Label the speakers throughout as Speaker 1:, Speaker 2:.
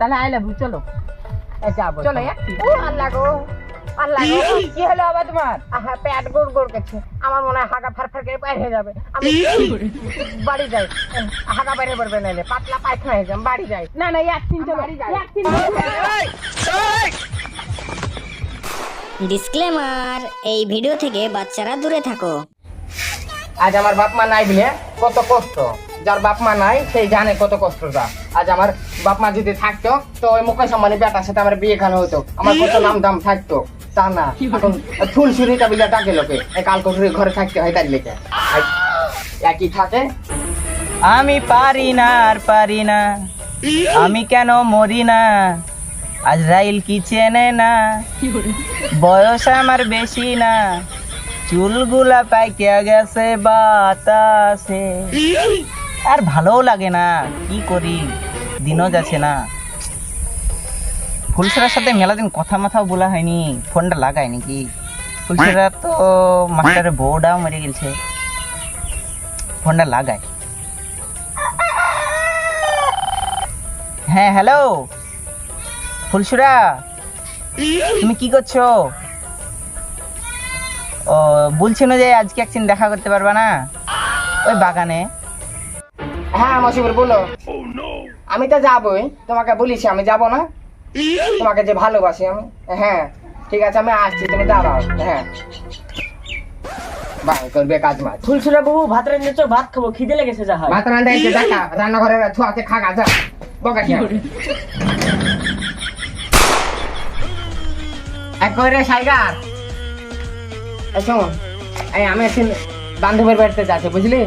Speaker 1: তাহলে I love you চলো
Speaker 2: যাব
Speaker 1: চলো একটি
Speaker 2: ও আল্লাহ গো আল্লাহ গো।
Speaker 1: কি হলো আবার তোমার?
Speaker 2: আহা পেট গুড় গুড় করছে আমার মনে হয় হাগা ফার ফার করে বাইরে হয়ে যাবে। আমি বাড়ি যাই। হাগা বাইরে পড়বে নাইলে পাতলা পায়খানা হয়ে যাম বাড়ি যাই।
Speaker 1: না না একদিন চলো। একদিন
Speaker 3: ডিসক্লেমার এই ভিডিও থেকে বাচ্চারা দূরে থাকো।
Speaker 2: আজ আমার বাপ মা নাই বলে কত কষ্ট। যার বাপ মা নাই সেই জানে কত কষ্টটা। আজ আমার বাপ মা যদি থাকতো তো ওই মুকেশ আম্বানি বেটার সাথে আমার বিয়ে খানো হতো। আমার কত নাম দাম থাকতো। তা না এখন ফুল সুরিটা বিলে ডাকে লোকে। কালকটুরি ঘরে থাকতে হয় তার লেগে। একই থাকে।
Speaker 4: আমি পারি না আর পারি না। আমি কেন মরি না? আজরাইল কি চেনে না? বয়স আমার বেশি না। চুলগুলা পাইকে গেছে বাতাসে। আর ভালোও লাগে না, কি করি? দিনও যাচ্ছে না। ফুলসেরার সাথে মেলাদিন কথা মাথাও বলা হয়নি, ফোনটা লাগায় নাকি? ফুলসেরা তো মাস্টারের বউটাও মরে গেছে ফোনটা লাগায়। হ্যাঁ হ্যালো। ফুলসুরা, তুমি কি করছ? ও বলছি না যে আজকে একদিন দেখা করতে পারবা না? ওই বাগানে।
Speaker 2: হ্যাঁ মশিবুর বলো। আমি তো যাবই তোমাকে বলিছি আমি যাব না। তোমাকে যে ভালোবাসি আমি। হ্যাঁ ঠিক আছে আমি আসছি তুমি দাঁড়াও। হ্যাঁ। বাই করবে কাজ মাছ।
Speaker 1: ফুলসুরা বাবু ভাত রান্না চো ভাত খাব খিদে লেগেছে যা
Speaker 2: ভাত রান্না এসে দেখা। রান্নাঘরে থুয়াতে খাগা যা। বকা কি এক করে সাইগার। শোন এই আমি একদিন বান্ধবের বাড়িতে যাচ্ছি বুঝলি?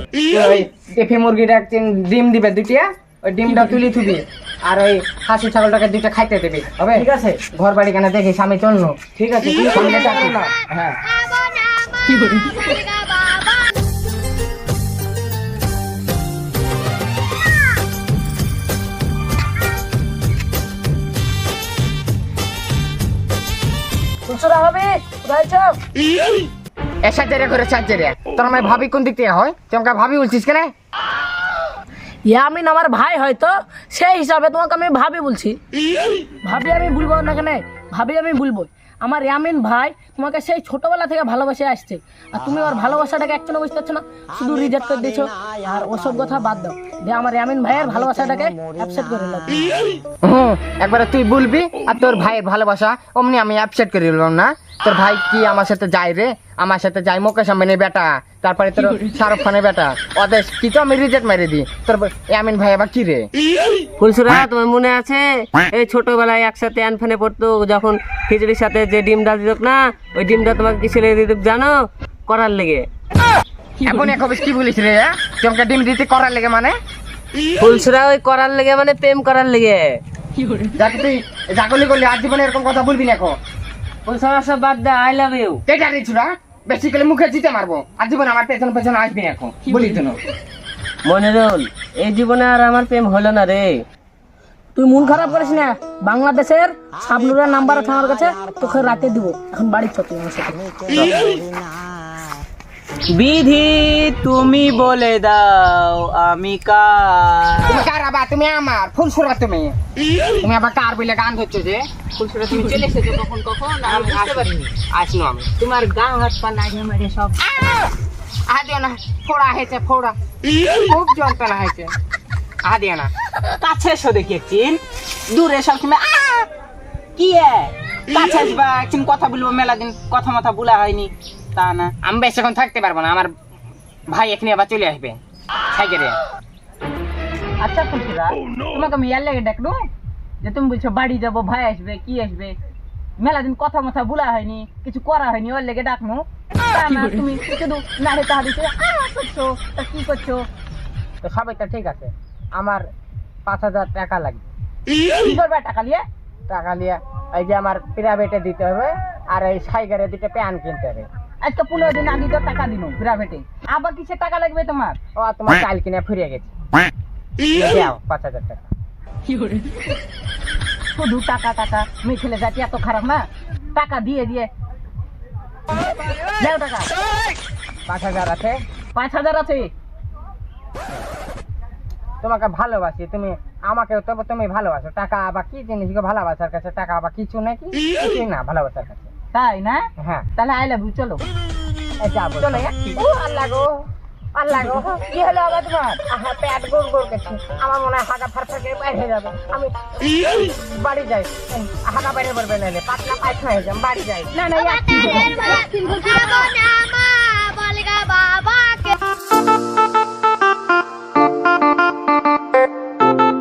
Speaker 2: ওই দেফি মুরগিটা একদিন ডিম দিবে দুটিয়া ওই ডিমটা তুলি থুবি আর ওই হাসি ছাগলটাকে দুইটা খাইতে দেবে হবে?
Speaker 1: ঠিক আছে।
Speaker 2: ঘর বাড়ি কেন দেখিস আমি চলল
Speaker 1: ঠিক আছে তুই
Speaker 2: সঙ্গে চাকরি না। হ্যাঁ।
Speaker 1: হবে? কোথায়
Speaker 2: এর করে তোর ভাবি কোন দিক থেকে হয়? তুই আমাকে ভাবি বলছিস কেন?
Speaker 1: ইয়ামিন আমার ভাই হয়তো সেই হিসাবে তোমাকে আমি ভাবি বলছি। ভাবি আমি বলব না কেন? ভাবি আমি বলব আমার ইয়ামিন ভাই তোমাকে সেই ছোটবেলা থেকে ভালোবাসে আসছে। আর তুমি ওর ভালোবাসাটাকে একটু বুঝতে পারছ না শুধু রিজেক্ট করে দিয়েছ। আর ওসব কথা বাদ দাও। যে আমার ইয়ামিন ভাইয়ের ভালোবাসাটাকে অ্যাপসেট করে নাও
Speaker 2: হুম একবারে তুই বলবি আর তোর ভাইয়ের ভালোবাসা অমনি আমি অ্যাপসেট করে দিলাম না? তোর ভাই কি আমার সাথে যায় রে? আমার সাথে যায় মুকেশ আম্বানির বেটা। তারপরে তোর শাহরুখ খানের বেটা। ওদের কি তো আমি রিজেক্ট মেরে দিই তোর ইয়ামিন ভাই আবার কি রে?
Speaker 5: ফুলসুরা তোমার মনে আছে? এই ছোটবেলায় একসাথে অ্যানফানে পড়তো যখন খিচুড়ির সাথে যে ডিমটা দিত না ওই ডিমটা তোমাকে কি ছেলে দিত জানো? করার লেগে।
Speaker 2: এখন এখন কি বলিস রে হ্যাঁ? তুই আমাকে ডিম দিতে করার লেগে মানে?
Speaker 5: ফুলসুরা ওই করার লেগে মানে প্রেম করার লেগে।
Speaker 2: যাকে তুই জাগলি করলি আর জীবনে এরকম কথা বলবি না এখন।
Speaker 5: বাদ দে আই লাভ ইউ
Speaker 2: কেটা রে ছুড়া বেশি করে মুখে জিতে মারবো। আর জীবনে আমার পেছন পেছন আসবি না এখন বলি তো না।
Speaker 5: মনিরুল এই জীবনে আর আমার প্রেম হলো না রে।
Speaker 1: তুই মন খারাপ করিস না বাংলাদেশের সাবনুরের নাম্বার আছে আমার কাছে তোকে রাতে দিব। এখন বাড়ি চল তুই আমার সাথে।
Speaker 4: বিধি তুমি বলে দাও আমি কার?
Speaker 2: তুমি কার আবার? তুমি আমার ফুল সুরা তুমি। তুমি আবার কার বলে গান ধরছো যে? ফুল সুরা তুমি চলে এসেছ কখন কখন? আমি আসতে পারিনি। আসনো আমি।
Speaker 1: তোমার গাঁ হাত পা নাড়ি মারি সব।
Speaker 2: আহ! দিও না ফোড়া হয়েছে ফোড়া। খুব যন্ত্রণা হয়েছে। আহ দিও না।
Speaker 4: কাছে এসো দেখি একদিন দূরে সব কি কাছে আসবা একদিন কথা বলব মেলা দিন কথা মাথা বলা হয়নি। তা না।
Speaker 2: আমি বেশিক্ষণ থাকতে পারব না আমার ভাই এখানে আবার চলে আসবে। সাইকেলে
Speaker 1: আচ্ছা ফুলসুরা তোমাকে আমি ইয়ার লাগে ডাকলু? যে তুমি বলছো বাড়ি যাব ভাই আসবে কি আসবে? মেলা দিন কথা মথা বলা হয়নি কিছু করা হয়নি ওর লেগে ডাকনো তুমি শুধু নাড়ে তাহা দিচ্ছে করছ? তা কি করছ?
Speaker 2: তো সবাই তো ঠিক আছে। আমার পাঁচ হাজার টাকা লাগবে।
Speaker 1: কি করবে টাকা নিয়ে?
Speaker 2: টাকা নিয়ে এই যে আমার প্রাইভেটে দিতে হবে আর এই সাইকেলে দুটো প্যান কিনতে হবে।
Speaker 1: আজকে পনেরো দিন আগে তো টাকা দিন প্রাইভেটে আবার কিসের টাকা লাগবে তোমার?
Speaker 2: ও তোমার চাল কিনে ফুরিয়ে গেছে। পাঁচ হাজার টাকা।
Speaker 1: শুধু টাকা টাকা। মেয়ে ছেলে জাতি এত খারাপ না? টাকা দিয়ে দিয়ে। যাও টাকা।
Speaker 2: পাঁচ হাজার আছে?
Speaker 1: পাঁচ হাজার আছে?
Speaker 2: তোমাকে ভালোবাসি তুমি আমাকে তো তুমি ভালোবাসো। টাকা আবার কি জিনিস গো ভালোবাসার কাছে? টাকা আবার কিছু নাকি? কিছুই না ভালোবাসার কাছে।
Speaker 4: তাই না?
Speaker 2: হ্যাঁ।
Speaker 4: তাহলে আই লাভ ইউ চলো
Speaker 2: যাব চলো ও আল্লাহ গো হ্যাঁ। কি হলো আহা প্যাট আমার মনে হয় হাগা আমি বাড়ি যাই। হাগা বাইরে পায়খানা বাড়ি যাই। বাবা।